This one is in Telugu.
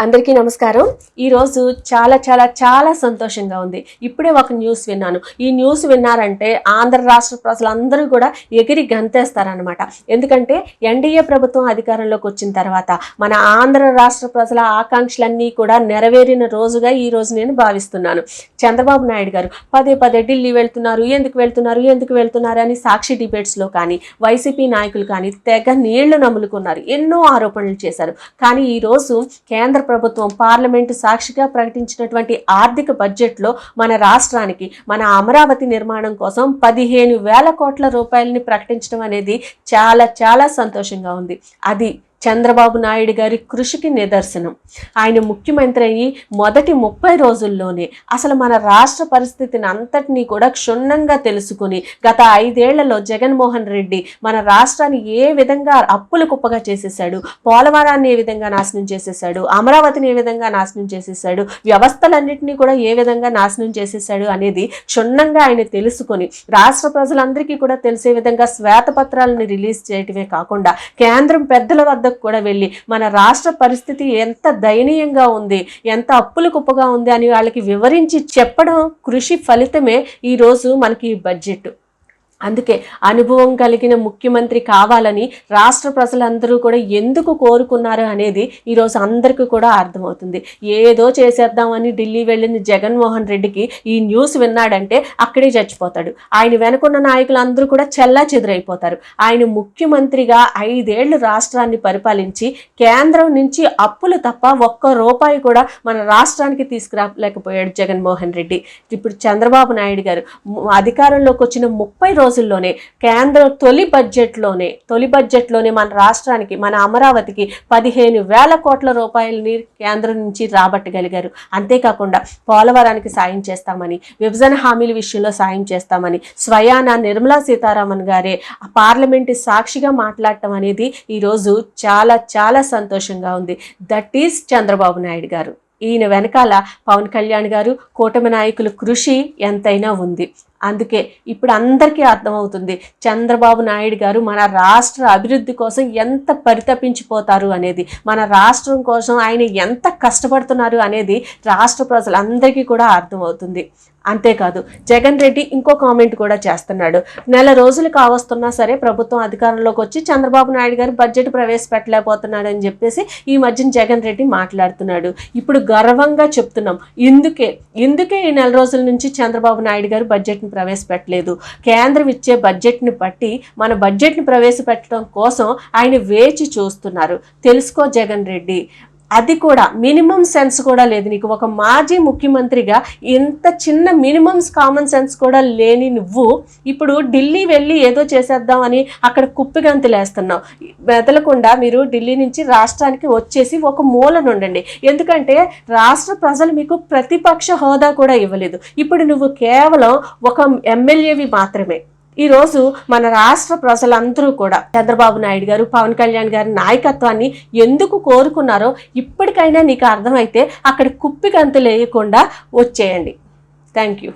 అందరికీ నమస్కారం. ఈరోజు చాలా చాలా చాలా సంతోషంగా ఉంది. ఇప్పుడే ఒక న్యూస్ విన్నాను. ఈ న్యూస్ విన్నారంటే ఆంధ్ర రాష్ట్ర ప్రజలందరూ కూడా ఎగిరి గంతేస్తారనమాట ఎందుకంటే ఎన్డీఏ ప్రభుత్వం అధికారంలోకి వచ్చిన తర్వాత మన ఆంధ్ర రాష్ట్ర ప్రజల ఆకాంక్షలన్నీ కూడా నెరవేరిన రోజుగా ఈ రోజు నేను భావిస్తున్నాను. చంద్రబాబు నాయుడు గారు పదే పదే ఢిల్లీ వెళ్తున్నారు. ఎందుకు వెళ్తున్నారు? ఎందుకు వెళ్తున్నారు? అని సాక్షి డిబేట్స్లో కానీ వైసీపీ నాయకులు కానీ తెగ నీళ్ళు నములుకున్నారు. ఎన్నో ఆరోపణలు చేశారు. కానీ ఈరోజు కేంద్ర ప్రభుత్వం పార్లమెంటు సాక్షిగా ప్రకటించినటువంటి ఆర్థిక బడ్జెట్లో మన రాష్ట్రానికి మన అమరావతి నిర్మాణం కోసం పదిహేను వేల కోట్ల రూపాయలని ప్రకటించడం అనేది చాలా చాలా సంతోషంగా ఉంది. అది చంద్రబాబు నాయుడు గారి కృషికి నిదర్శనం. ఆయన ముఖ్యమంత్రి అయ్యి మొదటి ముప్పై రోజుల్లోనే అసలు మన రాష్ట్ర పరిస్థితిని అంతటినీ కూడా క్షుణ్ణంగా తెలుసుకుని గత ఐదేళ్ళలో జగన్మోహన్ రెడ్డి మన రాష్ట్రాన్ని ఏ విధంగా అప్పులు కుప్పగా చేసేసాడు పోలవరాన్ని ఏ విధంగా నాశనం చేసేసాడు అమరావతిని ఏ విధంగా నాశనం చేసేసాడు వ్యవస్థలన్నింటినీ కూడా ఏ విధంగా నాశనం చేసేసాడు అనేది క్షుణ్ణంగా ఆయన తెలుసుకొని రాష్ట్ర ప్రజలందరికీ కూడా తెలిసే విధంగా శ్వేతపత్రాలను రిలీజ్ చేయటమే కాకుండా కేంద్రం పెద్దల వద్ద వద్దకు కూడా వెళ్ళి మన రాష్ట్ర పరిస్థితి ఎంత దయనీయంగా ఉంది ఎంత అప్పుల కుప్పగా ఉంది అని వాళ్ళకి వివరించి చెప్పడం కృషి ఫలితమే ఈరోజు మనకి ఈ బడ్జెట్. అందుకే అనుభవం కలిగిన ముఖ్యమంత్రి కావాలని రాష్ట్ర ప్రజలందరూ కూడా ఎందుకు కోరుకున్నారు అనేది ఈరోజు అందరికీ కూడా అర్థమవుతుంది. ఏదో చేసేద్దామని ఢిల్లీ వెళ్ళిన జగన్మోహన్ రెడ్డికి ఈ న్యూస్ విన్నాడంటే అక్కడే చచ్చిపోతాడు. ఆయన వెనుకున్న నాయకులందరూ కూడా చెల్లా చెదురైపోతారు. ఆయన ముఖ్యమంత్రిగా ఐదేళ్ళు రాష్ట్రాన్ని పరిపాలించి కేంద్రం నుంచి అప్పులు తప్ప ఒక్క రూపాయి కూడా మన రాష్ట్రానికి తీసుకురాలేకపోయాడు జగన్మోహన్ రెడ్డి. ఇప్పుడు చంద్రబాబు నాయుడు గారు అధికారంలోకి వచ్చిన ముప్పై రోజుల్లోనే కేంద్ర తొలి బడ్జెట్లోనే తొలి బడ్జెట్లోనే మన రాష్ట్రానికి మన అమరావతికి పదిహేను వేల కోట్ల రూపాయలని కేంద్రం నుంచి రాబట్టగలిగారు. అంతేకాకుండా పోలవరానికి సాయం చేస్తామని విభజన హామీల విషయంలో సాయం చేస్తామని స్వయాన నిర్మలా సీతారామన్ గారే పార్లమెంటు సాక్షిగా మాట్లాడటం అనేది ఈరోజు చాలా చాలా సంతోషంగా ఉంది. దట్ ఈస్ చంద్రబాబు నాయుడు గారు. ఈయన వెనకాల పవన్ కళ్యాణ్ గారు కూటమి నాయకుల కృషి ఎంతైనా ఉంది. అందుకే ఇప్పుడు అందరికీ అర్థమవుతుంది చంద్రబాబు నాయుడు గారు మన రాష్ట్ర అభివృద్ధి కోసం ఎంత పరితపించిపోతారు అనేది మన రాష్ట్రం కోసం ఆయన ఎంత కష్టపడుతున్నారు అనేది రాష్ట్ర ప్రజలందరికీ కూడా అర్థమవుతుంది. అంతేకాదు జగన్ రెడ్డి ఇంకో కామెంట్ కూడా చేస్తున్నాడు. నెల రోజులు కావస్తున్నా సరే ప్రభుత్వం అధికారంలోకి వచ్చి చంద్రబాబు నాయుడు గారు బడ్జెట్ ప్రవేశపెట్టలేకపోతున్నాడు అని చెప్పేసి ఈ మధ్యన జగన్ రెడ్డి మాట్లాడుతున్నాడు. ఇప్పుడు గర్వంగా చెప్తున్నాం. ఇందుకే ఇందుకే ఈ నెల రోజుల నుంచి చంద్రబాబు నాయుడు గారు బడ్జెట్ని ప్రవేశపెట్టలేదు. కేంద్రం ఇచ్చే బడ్జెట్ని బట్టి మన బడ్జెట్ని ప్రవేశపెట్టడం కోసం ఆయన వేచి చూస్తున్నారు. తెలుసుకో జగన్ రెడ్డి. అది కూడా మినిమం సెన్స్ కూడా లేదు నీకు. ఒక మాజీ ముఖ్యమంత్రిగా ఇంత చిన్న మినిమమ్స్ కామన్ సెన్స్ కూడా లేని నువ్వు ఇప్పుడు ఢిల్లీ వెళ్ళి ఏదో చేసేద్దామని అక్కడ కుప్పిగంతులేస్తున్నావు వెదలకుండా మీరు ఢిల్లీ నుంచి రాష్ట్రానికి వచ్చేసి ఒక మూలన ఉండండి. ఎందుకంటే రాష్ట్ర ప్రజలు మీకు ప్రతిపక్ష హోదా కూడా ఇవ్వలేదు. ఇప్పుడు నువ్వు కేవలం ఒక ఎమ్మెల్యేవి మాత్రమే. ఈరోజు మన రాష్ట్ర ప్రజలందరూ కూడా చంద్రబాబు నాయుడు గారు పవన్ కళ్యాణ్ గారి నాయకత్వాన్ని ఎందుకు కోరుకున్నారో ఇప్పటికైనా నీకు అర్థమైతే అక్కడ కుప్పిగంతులు వేయకుండా వచ్చేయండి. Thank you